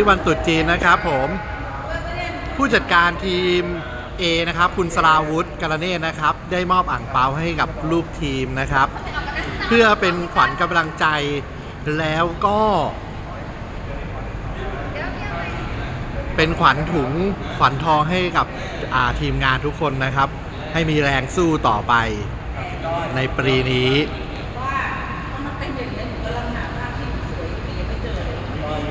ที่วันตรุษจีนนะครับผมผู้จัดการทีม A นะครับ คุณสราวุธกาลเนตนะครับ ได้มอบอ่างเปาให้กับลูกทีมนะครับ เพื่อเป็นขวัญกำลังใจแล้วก็ เป็นขวัญถุงขวัญทองให้กับทีมงานทุกคนนะครับ ให้มีแรงสู้ต่อไปในปีนี้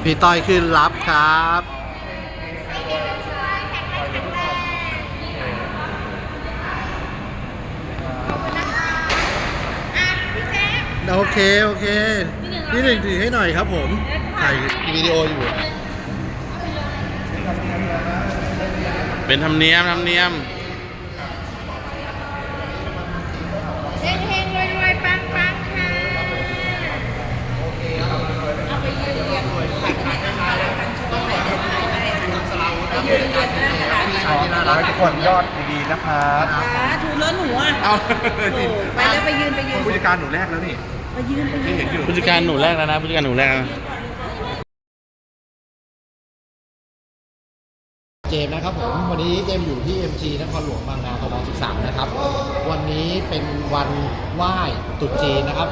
พี่ต้อยขึ้นรับครับ โอเค โอเค พี่หนึ่งถือให้หน่อยครับผม ถ่ายวิดีโออยู่ เป็นธรรมเนียมธรรมเนียม เฮงเฮงรวยรวยปังปังค่ะ พี่ชายที่น่า ขอรักให้ทุกคนยอดดีๆนะครับอ่าถูกแล้วหนูอะเอาโอ้ไปแล้วไปยืนไปยืนผู้จัดการหนูแรกแล้วนี่ ไปยืนไปยืนเห็นอยู่ ผู้จัดการหนูแรกแล้วนะผู้จัดการหนูแรกนะ เจมส์นะครับผมวันนี้เจมส์อยู่ที่ MG นครหลวงบางนาทบ13 นะครับ วันนี้เป็นวันไหว้ตรุษจีนนะครับ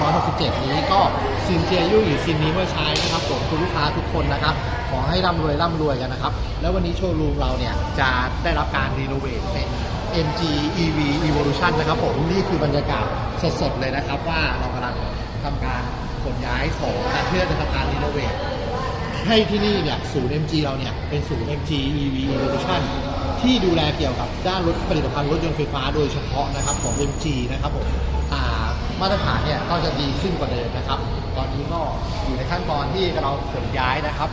2567 นี้ก็ซินเจียยุ่ยซินนี้เมื่อใช้นะครับผมคุณลูกค้าทุกคนนะครับ ขอให้ร่ำรวยร่ำรวยกันนะครับ แล้ววันนี้โชว์รูมเราเนี่ย จะได้รับการรีโนเวทเป็น MG EV Evolution นะครับผมนี่คือบรรยากาศสดๆเลยนะครับ ว่าเรากำลังทำการขนย้ายของเพื่อจะทำการรีโนเวท ให้ที่นี่เนี่ยศูนย์ MG เราเนี่ยเป็นศูนย์ MG EV Evolution ที่ดูแลเกี่ยวกับด้านรถผลิตภัณฑ์รถยนต์ไฟฟ้าโดยเฉพาะนะครับของ MG นะครับผมอ่ามาตรฐานเนี่ยก็จะดีขึ้นกว่าเดิมนะครับ ตอนนี้ก็อยู่ในขั้นตอนที่เราขนย้ายนะครับ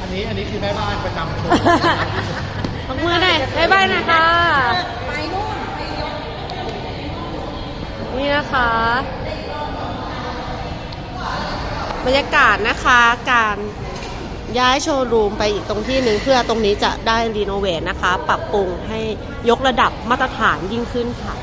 อันนี้อันนี้คือแม่บ้านประจำโชว์นะครับยกมือหน่อยบ๊ายบายนะคะ ไปนู่นไปยกนี่นะคะ บรรยากาศนะคะการย้ายโชว์รูมไปอีกตรงที่หนึ่งเพื่อตรงนี้จะได้รีโนเวทนะคะ ปรับปรุงให้ยกระดับมาตรฐานยิ่งขึ้นค่ะ